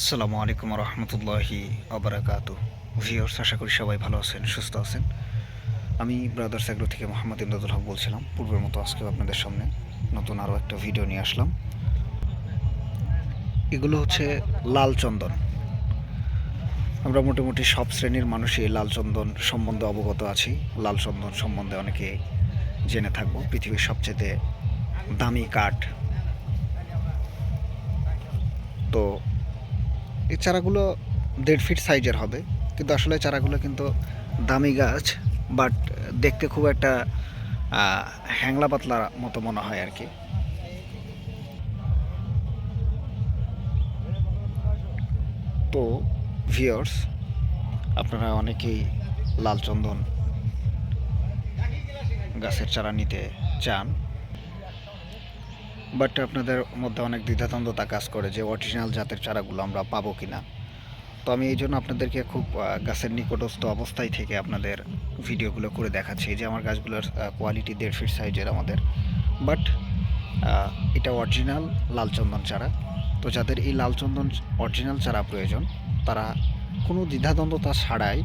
আসসালামু আলাইকুম রহমতুল্লাহি আবরাকাতু। ভিওর্স আশা করি সবাই ভালো আছেন, সুস্থ আছেন। আমি ব্রাদার্স এগ্রো থেকে মোহাম্মদ ইমদাদুল হক বলছিলাম। পূর্বের মতো আজকেও আপনাদের সামনে নতুন আরও একটা ভিডিও নিয়ে আসলাম। এগুলো হচ্ছে লাল চন্দন। আমরা মোটামুটি সব শ্রেণির মানুষই লাল চন্দন সম্বন্ধে অবগত আছি। লাল চন্দন সম্বন্ধে অনেকে জেনে থাকব। পৃথিবীর সবচেয়ে দামি কাঠ। তো এই চারাগুলো দেড় ফিট সাইজের হবে। কিন্তু আসলে চারাগুলো কিন্তু দামি গাছ বাট দেখতে খুব একটা হ্যাংলা পাতলা মতো মনে হয় আর কি। তো ভিওর্স আপনারা অনেকেই লাল চন্দন গাছের চারা নিতে চান। বাট আপনাদের মধ্যে অনেক দ্বিধাদ্বন্দ্বতা কাজ করে যে অরিজিনাল জাতের চারাগুলো আমরা পাবো কি না তো আমি এই জন্য আপনাদেরকে খুব গাছের নিকটস্থ অবস্থায় থেকে আপনাদের ভিডিওগুলো করে দেখাচ্ছি। যে আমার গাছগুলোর কোয়ালিটি দেড় ফিট সাইজের আমাদের। বাট এটা অরিজিনাল লালচন্দন চারা। তো যাদের এই লালচন্দন অরিজিনাল চারা প্রয়োজন, তারা কোনো দ্বিধাদ্বন্দ্বতা ছাড়াই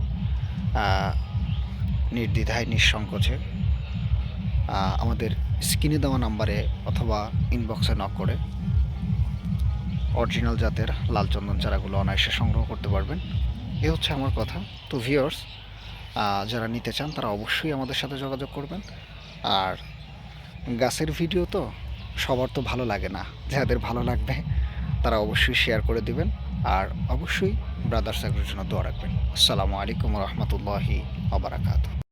নির্দ্বিধায়, নিঃসংকোচে আমাদের স্ক্রিনে দেওয়া নাম্বারে অথবা ইনবক্সে নক করে অরিজিনাল জাতের লাল চন্দন চারাগুলো অনায়াসে সংগ্রহ করতে পারবেন। এ হচ্ছে আমার কথা। তো ভিওর্স যারা নিতে চান, তারা অবশ্যই আমাদের সাথে যোগাযোগ করবেন। আর গাছের ভিডিও তো সবার তো ভালো লাগে না। যাদের ভালো লাগবে, তারা অবশ্যই শেয়ার করে দিবেন। আর অবশ্যই ব্রাদার্স এগ্রোর জন্য দোয়া রাখবেন। আসসালামু আলাইকুম রহমতুল্লাহি আবরাকাত